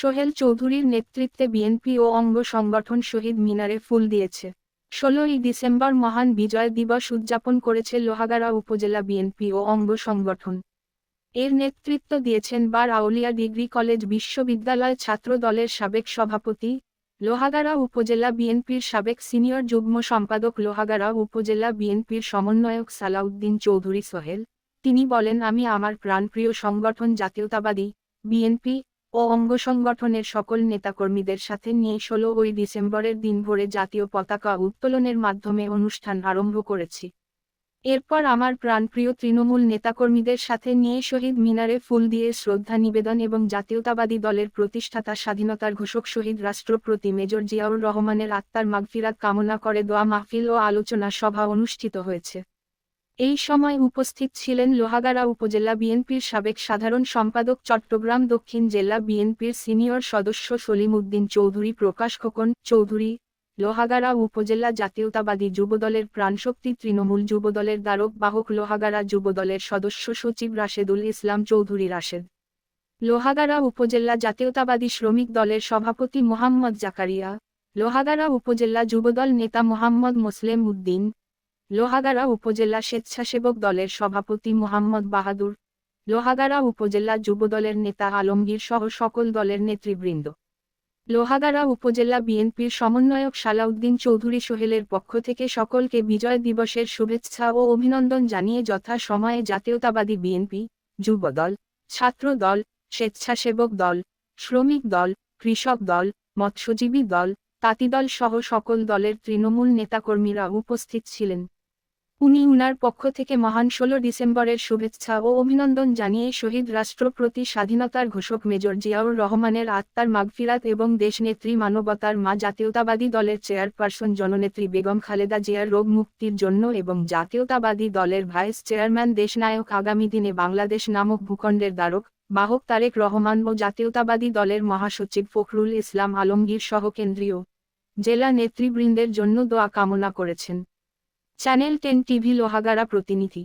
সোহেল চৌধুরীর নেতৃত্বে বিএনপি ও অঙ্গ সংগঠন শহীদ মিনারে ফুল দিয়েছে। ষোলোই ডিসেম্বর মহান বিজয় দিবস উদযাপন করেছে লোহাগাড়া উপজেলা বিএনপি ও অঙ্গ সংগঠন। এর নেতৃত্ব দিয়েছেন বার আউলিয়া ডিগ্রি কলেজ বিশ্ববিদ্যালয় ছাত্র দলের সাবেক সভাপতি, লোহাগাড়া উপজেলা বিএনপির সাবেক সিনিয়র যুগ্ম সম্পাদক লোহাগাড়া উপজেলা বিএনপির সমন্বয়ক সালাউদ্দিন চৌধুরী সোহেল। তিনি বলেন, আমি আমার প্রাণপ্রিয় সংগঠন জাতীয়তাবাদী বিএনপি ও অঙ্গ সংগঠনের সকল নেতাকর্মীদের সাথে নিয়ে ষোলো ওই ডিসেম্বরের দিন ভোরে জাতীয় পতাকা উত্তোলনের মাধ্যমে অনুষ্ঠান আরম্ভ করেছি। এরপর আমার প্রাণপ্রিয় তৃণমূল নেতাকর্মীদের সাথে নিয়ে শহীদ মিনারে ফুল দিয়ে শ্রদ্ধা নিবেদন এবং জাতীয়তাবাদী দলের প্রতিষ্ঠাতা স্বাধীনতার ঘোষক শহীদ রাষ্ট্রপতি মেজর জিয়াউর রহমানের আত্মার মাগফিরাত কামনা করে দোয়া মাহফিল ও আলোচনা সভা অনুষ্ঠিত হয়েছে। এই সময় উপস্থিত ছিলেন লোহাগাড়া উপজেলা বিএনপির সাবেক সাধারণ সম্পাদক চট্টগ্রাম দক্ষিণ জেলা বিএনপির সিনিয়র সদস্য সলিম উদ্দিন চৌধুরী, প্রকাশ খোকন চৌধুরী, লোহাগাড়া উপজেলা জাতীয়তাবাদী যুবদলের প্রাণশক্তি তৃণমূল যুবদলের দ্বারক বাহক লোহাগাড়া যুবদলের সদস্য সচিব রাশেদুল ইসলাম চৌধুরী রাশেদ। লোহাগাড়া উপজেলা জাতীয়তাবাদী শ্রমিক দলের সভাপতি মোহাম্মদ জাকারিয়া। লোহাগাড়া উপজেলা যুবদল নেতা মোহাম্মদ মোসলেম উদ্দিন। লোহাগাড়া উপজেলা স্বেচ্ছাসেবক দলের সভাপতি মোহাম্মদ বাহাদুর, লোহাগাড়া উপজেলা যুবদলের নেতা আলমগীর সহ সকল দলের নেতৃবৃন্দ। লোহাগাড়া উপজেলা বিএনপির সমন্বয়ক সালাউদ্দিন চৌধুরী সোহেলের পক্ষ থেকে সকলকে বিজয় দিবসের শুভেচ্ছা ও অভিনন্দন জানিয়ে যথা সময়ে জাতীয়তাবাদী বিএনপি যুবদল ছাত্র দল, স্বেচ্ছাসেবক দল, শ্রমিক দল, কৃষক দল, মৎস্যজীবী দল তাঁতিদল সহ সকল দলের তৃণমূল নেতাকর্মীরা উপস্থিত ছিলেন। উনি উনার পক্ষ থেকে মহান ষোলো ডিসেম্বরের শুভেচ্ছা ও অভিনন্দন জানিয়ে শহীদ রাষ্ট্রপ্রতি স্বাধীনতার ঘোষক মেজর জিয়াউর রহমানের আত্মার মাগফিরাত এবং দেশনেত্রী মানবতার মা জাতীয়তাবাদী দলের চেয়ারপারসন জননেত্রী বেগম খালেদা জিয়ার রোগ মুক্তির জন্য এবং জাতীয়তাবাদী দলের ভাইস চেয়ারম্যান দেশনায়ক আগামী দিনে বাংলাদেশ নামক ভূখণ্ডের দ্বারক বাহক তারেক রহমান ও জাতীয়তাবাদী দলের মহাসচিব ফখরুল ইসলাম আলমগীর সহ কেন্দ্রীয় জেলা নেতৃবৃন্দের জন্য দোয়া কামনা করেছেন। চ্যানেল টেন টিভি লোহাগাড়া প্রতিনিধি।